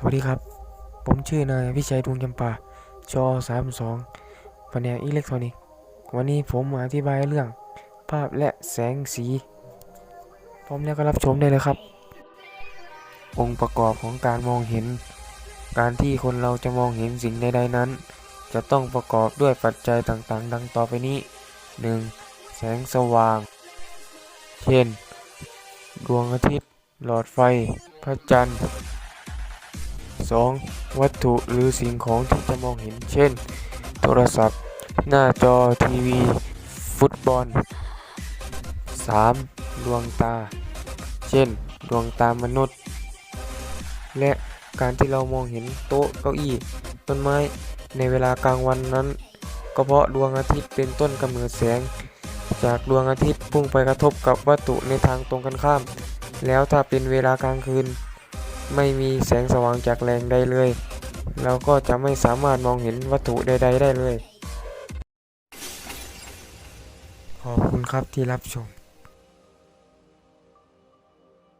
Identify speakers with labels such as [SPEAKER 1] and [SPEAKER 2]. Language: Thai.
[SPEAKER 1] สวัสดีครับ ผมชื่อนายวิชัยดวงจำปาชอ32แผนกอิเล็กทรอนิกส์วันนี้ผมมาอธิบายเรื่อง ภาพและแสงสี พร้อมแล้วก็รับชมได้เลยครับ องค์ประกอบของการมองเห็น การที่คนเราจะมองเห็นสิ่งใดๆนั้น จะต้องประกอบด้วยปัจจัยต่างๆ ดังต่อไปนี้ 1. แสงสว่าง เช่น ดวงอาทิตย์ หลอดไฟ พระจันทร์ 2. วัตถุหรือสิ่งของที่จะมองเห็น เช่น โทรศัพท์ หน้าจอทีวี ฟุตบอล 3. ดวงตา เช่น ดวงตามนุษย์ และการที่เรามองเห็นโต๊ะเก้าอี้ ต้นไม้ในเวลากลางวันนั้น ก็เพราะดวงอาทิตย์เป็นต้นกำเนิดแสง จากดวงอาทิตย์พุ่งไปกระทบกับวัตถุในทางตรงกันข้าม แล้วถ้าเป็นเวลากลางคืน ไม่มีแสงสว่างจากแหล่งใดเลย เราก็จะไม่สามารถมองเห็นวัตถุใด ๆ ได้เลย ขอบคุณครับที่รับชม